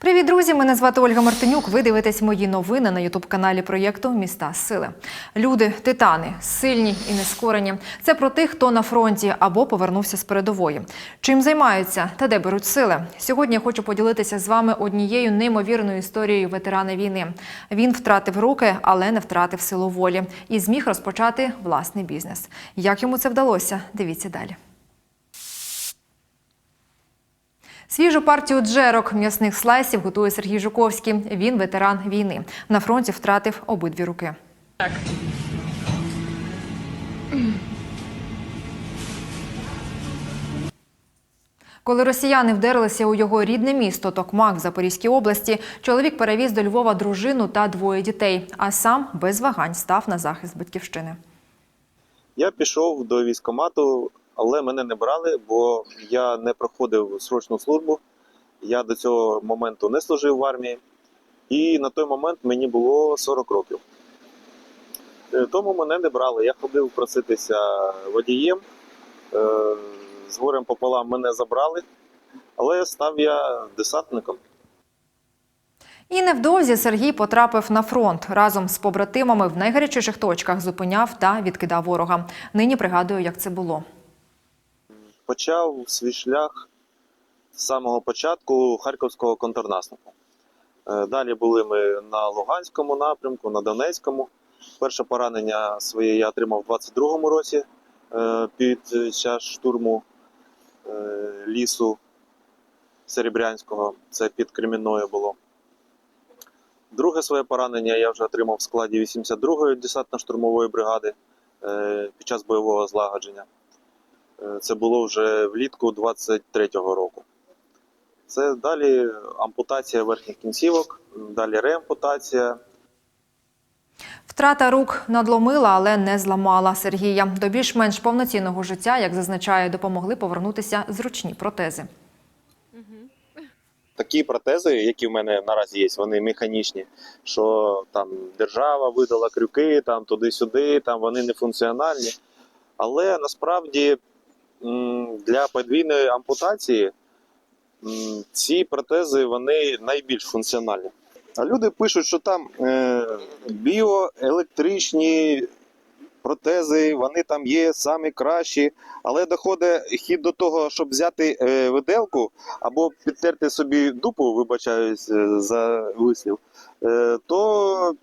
Привіт, друзі! Мене звати Ольга Мартинюк. Ви дивитесь мої новини на ютуб-каналі проєкту Міста Сили. Люди титани, сильні і нескорені. Це про тих, хто на фронті або повернувся з передової. Чим займаються та де беруть сили? Сьогодні я хочу поділитися з вами однією неймовірною історією ветерана війни. Він втратив руки, але не втратив силу волі і зміг розпочати власний бізнес. Як йому це вдалося? Дивіться далі. Свіжу партію джерок м'ясних слайсів готує Сергій Жуковський. Він ветеран війни. На фронті втратив обидві руки. Коли росіяни вдерлися у його рідне місто Токмак в Запорізькій області, чоловік перевіз до Львова дружину та двоє дітей, а сам без вагань став на захист батьківщини. Я пішов до військкомату, але мене не брали, бо я не проходив срочну службу. Я до цього моменту не служив в армії, і на той момент мені було 40 років. Е, Тому мене не брали. Я ходив проситися водієм. Е, З горем пополам мене забрали, але став я десантником. І невдовзі Сергій потрапив на фронт разом з побратимами в найгарячіших точках зупиняв та відкидав ворога. Нині пригадую, як це було. Почав свій шлях з самого початку харківського контрнаступу. Е, Далі були ми на Луганському напрямку, на Донецькому. Перше поранення своє я отримав у 22-му році е, під час штурму е, лісу Серебрянського. Це під Кремінною було. Друге своє поранення я вже отримав в складі 82-ї десантно-штурмової бригади під час бойового злагодження. Е, Це було вже влітку 23-го року. Це далі ампутація верхніх кінцівок, далі реампутація. Втрата рук надломила, але не зламала Сергія. До більш-менш повноцінного життя, як зазначає, допомогли повернутися зручні протези. Такі протези, які в мене наразі є, вони механічні. Що там держава видала крюки, там туди-сюди, там вони не функціональні. Але насправді для подвійної ампутації ці протези вони найбільш функціональні. А люди пишуть, що там е, біоелектричні протези, вони там є самі кращі, але доходить хід до того, щоб взяти е, виделку або підтерти собі дупу, вибачаюсь е, за вислів, то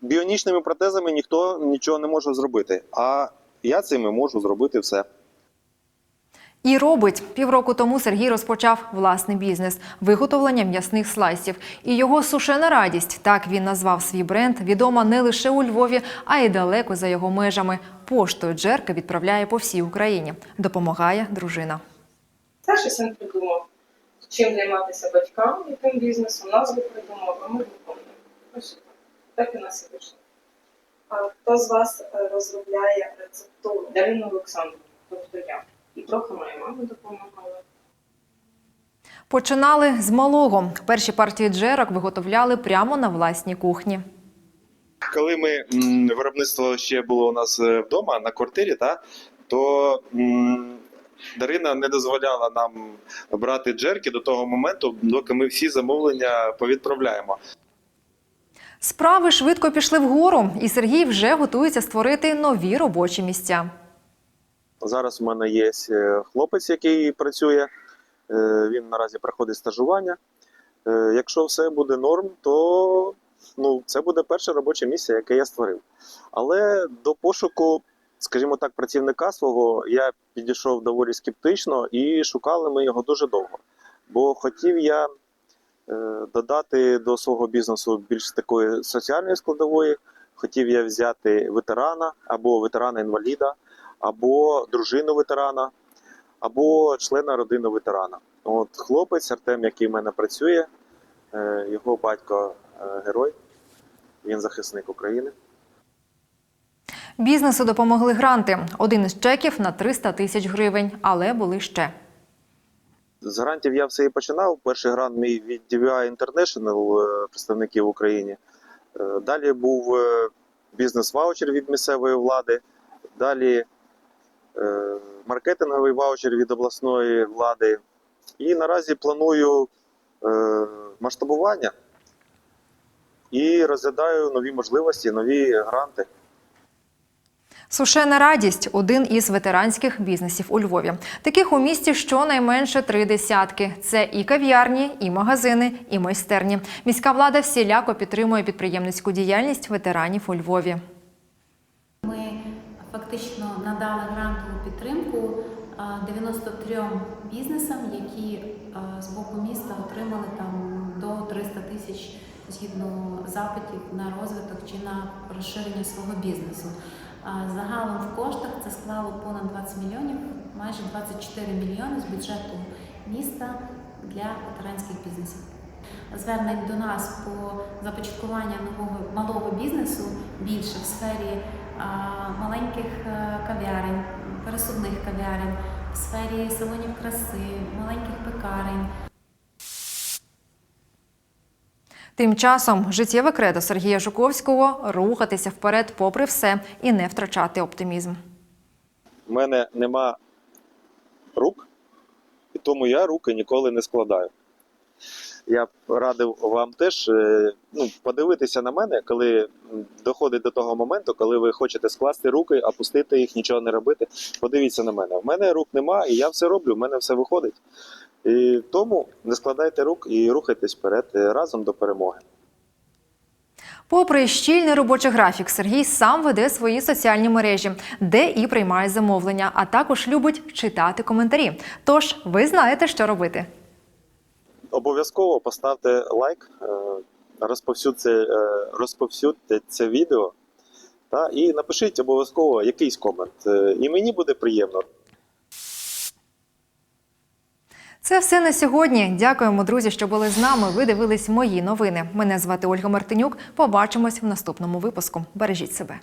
біонічними протезами ніхто нічого не може зробити. А я цими можу зробити все. І робить півроку тому Сергій розпочав власний бізнес виготовлення м'ясних слайсів. І його сушена радість, так він назвав свій бренд, відома не лише у Львові, а й далеко за його межами. Поштою Джерка відправляє по всій Україні. Допомагає дружина. Старший син придумав, чим займатися батькам, яким бізнесом, назву придумав, а ми виконуємо. Так. І нас і вийшло. А хто з вас е, розробляє рецептуру? Дарина Олександрівна, тобто я. І трохи моя мама допомагала. Починали з малого. Перші партії джерок виготовляли прямо на власній кухні. Коли ми м, виробництво ще було у нас е, вдома на квартирі, та, то м, Дарина не дозволяла нам брати джерки до того моменту, доки ми всі замовлення повідправляємо. Справи швидко пішли вгору, і Сергій вже готується створити нові робочі місця. Зараз у мене є е, хлопець, який працює. Е, Він наразі проходить стажування. Е, Якщо все буде норм, то ну, це буде перше робоче місце, яке я створив. Але до пошуку, скажімо так, працівника свого я підійшов доволі скептично і шукали ми його дуже довго. Бо хотів я додати до свого бізнесу більш такої соціальної складової. Хотів я взяти ветерана або ветерана-інваліда, або дружину ветерана, або члена родини ветерана. От хлопець Артем, який в мене працює, е, його батько е, герой, він захисник України. Бізнесу допомогли гранти. Один із чеків на 300 тисяч гривень, але були ще. З грантів я все і починав. Перший грант мій від DVI International, е, представників в Україні. Е, Далі був бізнес-ваучер від місцевої влади. Далі маркетинговий ваучер від обласної влади. І наразі планую е, масштабування і розглядаю нові можливості, нові гранти. Сушена радість один із ветеранських бізнесів у Львові. Таких у місті щонайменше три десятки. Це і кав'ярні, і магазини, і майстерні. Міська влада всіляко підтримує підприємницьку діяльність ветеранів у Львові. Фактично надали грантову підтримку а, 93 бізнесам, які з боку міста отримали там до 300 тисяч згідно запитів на розвиток чи на розширення свого бізнесу. Загалом в коштах це склало понад 20 мільйонів, майже 24 мільйони з бюджету міста для ветеранських бізнесів. Звернень до нас по започаткуванню нового малого бізнесу більше в сфері а, маленьких е, кав'ярень, пересувних кав'ярень, в сфері салонів краси, маленьких пекарень. Тим часом життєве кредо Сергія Жуковського рухатися вперед, попри все, і не втрачати оптимізм. У мене нема рук, і тому я руки ніколи не складаю. Я б радив вам теж е, ну, подивитися на мене, коли доходить до того моменту, коли ви хочете скласти руки, опустити їх, нічого не робити. Подивіться на мене. В мене рук нема, і я все роблю, в мене все виходить. І тому не складайте рук і рухайтесь вперед е, разом до перемоги. Попри щільний робочий графік, Сергій сам веде свої соціальні мережі, де і приймає замовлення, а також любить читати коментарі. Тож ви знаєте, що робити. Обов'язково поставте лайк, е, розповсюдьте, е, розповсюдьте це відео та, і напишіть обов'язково якийсь комент. Е, І мені буде приємно. Це все на сьогодні. Дякуємо, друзі, що були з нами. Ви дивились мої новини. Мене звати Ольга Мартинюк. Побачимось в наступному випуску. Бережіть себе.